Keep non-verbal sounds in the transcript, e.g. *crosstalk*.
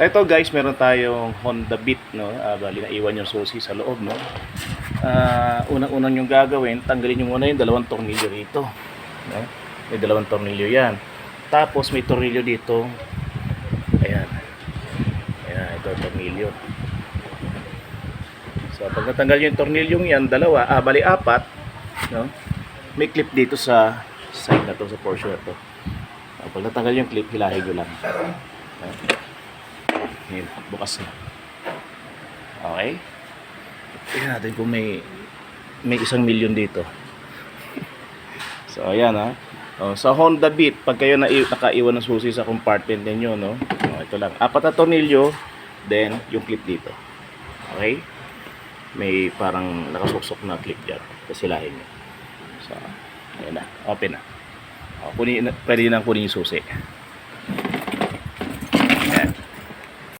Ito guys, meron tayong Honda Beat, no? Ah, bali na iwan yung susi sa loob, no? Ah, unang-unang yung gagawin, tanggalin nyo muna yung dalawang tornilyo rito. No? May dalawang tornilyo yan. Tapos may tornilyo dito. Ayan. Ayan, ito tornilyo. So, pag natanggal yung tornilyong yan, dalawa, ah, bali apat, no? May clip dito sa side na to, sa portion na to. Ah, pag natanggal yung clip, hilahin nyo lang. Ayan. Ayan, bukas na. Okay? Tingnan natin kung may may isang milyon dito. *laughs* so, ayan ha. Oh, sa Honda Beat, pag kayo na nakaiwan ng susi sa compartment ninyo, no? Oh, ito lang. Apat na tornilyo, then yung clip dito. Okay? May parang nakasuksok na clip dyan. Tapos hilahin nyo. So, ayan na. Open na. Oh, kunin, pwede nang kunin yung susi.